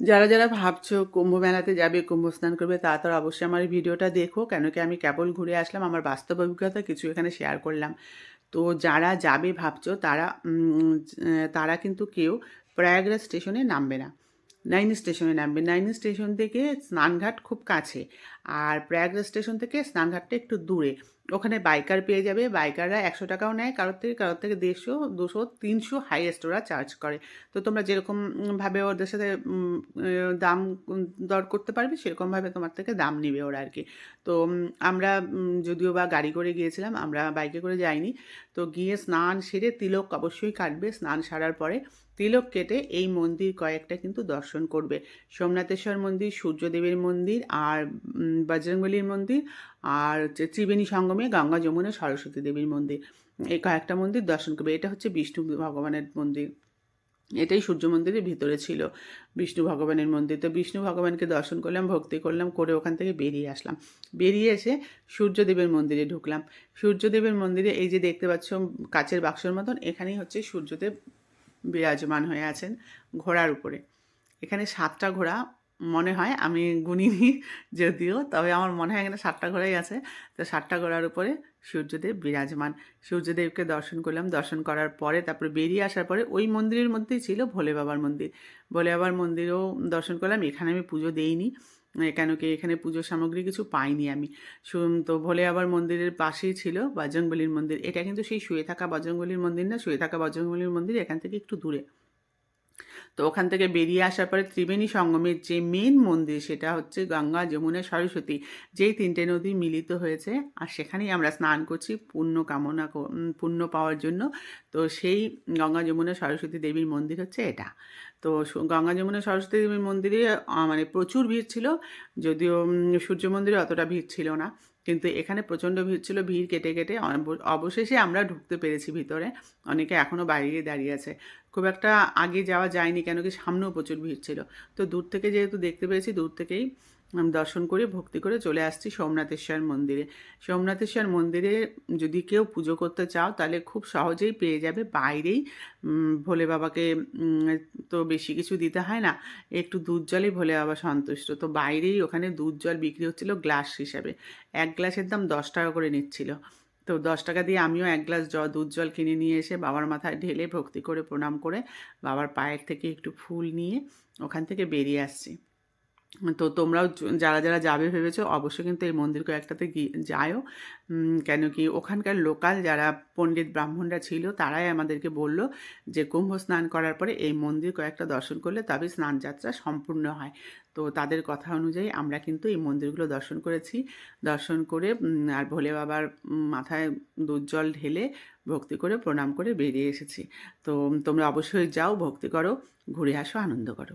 যারা যারা ভাবছ কুম্ভ মেলাতে যাবে কুম্ভ স্নান করবে তারা তো অবশ্যই আমার ভিডিওটা দেখো। কেন কি আমি কেবল ঘুরে আসলাম, আমার বাস্তব অভিজ্ঞতা কিছু এখানে শেয়ার করলাম। তো যারা যাবে ভাবছ, তারা তারা কিন্তু কেউ প্রয়াগরাজ স্টেশনে নামবে না। নাইন স্টেশনে নামবে। নাইন স্টেশন থেকে স্নানঘাট খুব কাছে। আর প্রয়াগরাজ স্টেশন থেকে স্নানঘাটটা একটু দূরে। ওখানে বাইকার পেয়ে যাবে। বাইকাররা একশো টাকাও নেয় কারোর থেকে কারোর থেকে দেড়শো দুশো তিনশো হাইয়েস্ট ওরা চার্জ করে। তো তোমরা যেরকমভাবে ওদের সাথে দাম দর করতে পারবে সেরকমভাবে তোমার থেকে দাম নেবে ওরা আর কি তো আমরা যদিও বা গাড়ি করে গিয়েছিলাম আমরা বাইকে করে যাইনি। তো গিয়ে স্নান সেরে তিলক অবশ্যই কাটবে স্নান সারার পরে তিলক কেটে এই মন্দির কয়েকটা কিন্তু দর্শন করবে। সোমনাথেশ্বর মন্দির সূর্যদেবের মন্দির আর উম, বজরংবলীর মন্দির আর হচ্ছে ত্রিবেণী সঙ্গমে গঙ্গা যমুনা সরস্বতী দেবীর মন্দির এই কয়েকটা মন্দির দর্শন করবে। এটা হচ্ছে বিষ্ণু ভগবানের মন্দির। এটাই সূর্য মন্দিরের ভিতরে ছিল বিষ্ণু ভগবানের মন্দির। তো বিষ্ণু ভগবানকে দর্শন করলাম, ভক্তি করলাম, করে ওখান থেকে বেরিয়ে আসলাম। বেরিয়ে এসে সূর্যদেবের মন্দিরে ঢুকলাম। সূর্যদেবের মন্দিরে এই যে দেখতে পাচ্ছ কাচের বাক্সর মতন, এখানেই হচ্ছে সূর্যদেব বিরাজমান হয়ে আছেন ঘোড়ার উপরে। এখানে সাতটা ঘোড়া মনে হয়, আমি গুনিনি যদিও, তবে আমার মনে হয় এখানে সাতটা ঘোড়াই আছে। তো সাতটা ঘোড়ার উপরে সূর্যদেব বিরাজমান। সূর্যদেবকে দর্শন করলাম। দর্শন করার পরে, তারপরে বেরিয়ে আসার পরে ওই মন্দিরের মধ্যেই ছিল ভোলে বাবার মন্দির। ভোলে বাবার মন্দিরেও দর্শন করলাম। এখানে আমি পুজো দেইনি, কেন কি এখানে পুজোর সামগ্রী কিছু পাইনি আমি। তো ভোলে বাবার মন্দিরের পাশেই ছিল বজরংবলীর মন্দির। এটা কিন্তু সেই শুয়ে থাকা বজরংবলীর মন্দির না, শুয়ে থাকা বজরংবলীর মন্দির এখান থেকে একটু দূরে। তো ওখান থেকে বেরিয়ে আসার পরে ত্রিবেণী সঙ্গমের যে মেন মন্দির সেটা হচ্ছে গঙ্গা, যমুনা, সরস্বতী, যেই তিনটে নদী মিলিত হয়েছে। আর সেখানেই আমরা স্নান করছি পুণ্য কামনা পুণ্য পাওয়ার জন্য। তো সেই গঙ্গা, যমুনা, সরস্বতী দেবীর মন্দির হচ্ছে এটা। তো গঙ্গা, যমুনা, সরস্বতী দেবীর মন্দিরে মানে প্রচুর ভিড় ছিল। যদিও সূর্য মন্দিরে অতটা ভিড় ছিল না। কিন্তু এখানে প্রচণ্ড ভিড় ছিল, ভিড় কেটে কেটে অবশেষে আমরা ঢুকতে পেরেছি ভিতরে। অনেকে এখনও বাইরে দাঁড়িয়ে আছে। খুব একটা আগে যাওয়া যায়নি কেন কি সামনেও প্রচুর ভিড় ছিল। তো দূর থেকে যেহেতু দেখতে পেয়েছি দূর থেকেই দর্শন করে, ভক্তি করে চলে আসছি সোমনাথেশ্বর মন্দিরে। সোমনাথেশ্বর মন্দিরে যদি কেউ পুজো করতে চাও, তাহলে খুব সহজেই পেয়ে যাবে। বাইরেই ভোলে বাবাকে তো বেশি কিছু দিতে হয় না। একটু দুধ জলেই ভোলে বাবা সন্তুষ্ট। তো বাইরেই ওখানে দুধ জল বিক্রি হচ্ছিল গ্লাস হিসাবে। এক গ্লাসের দাম দশ টাকা করে নিচ্ছিল। তো দশ টাকা দিয়ে আমিও এক গ্লাস জ, দুধ জল কিনে নিয়ে এসে বাবার মাথায় ঢেলে ভক্তি করে প্রণাম করে বাবার পায়ের থেকে একটু ফুল নিয়ে ওখান থেকে বেরিয়ে আসছি। তো তোমরাও যারা যারা যাবে ভেবেছো অবশ্যই কিন্তু এই মন্দির কয়েকটাতে গিয়ে যাও উম, কেন কি ওখানকার লোকাল যারা পণ্ডিত ব্রাহ্মণরা ছিল তারাই আমাদেরকে বলল যে কুম্ভ স্নান করার পরে এই মন্দির কয়েকটা দর্শন করলে তবে স্নান যাত্রা সম্পূর্ণ হয়। তো তাদের কথা অনুযায়ী আমরা কিন্তু এই মন্দিরগুলো দর্শন করেছি। দর্শন করে আর ভোলে বাবার মাথায় দুধ জল ঢেলে ভক্তি করে প্রণাম করে বেরিয়ে এসেছি। তো তোমরা অবশ্যই যাও ভক্তি করো ঘুরে আসো আনন্দ করো।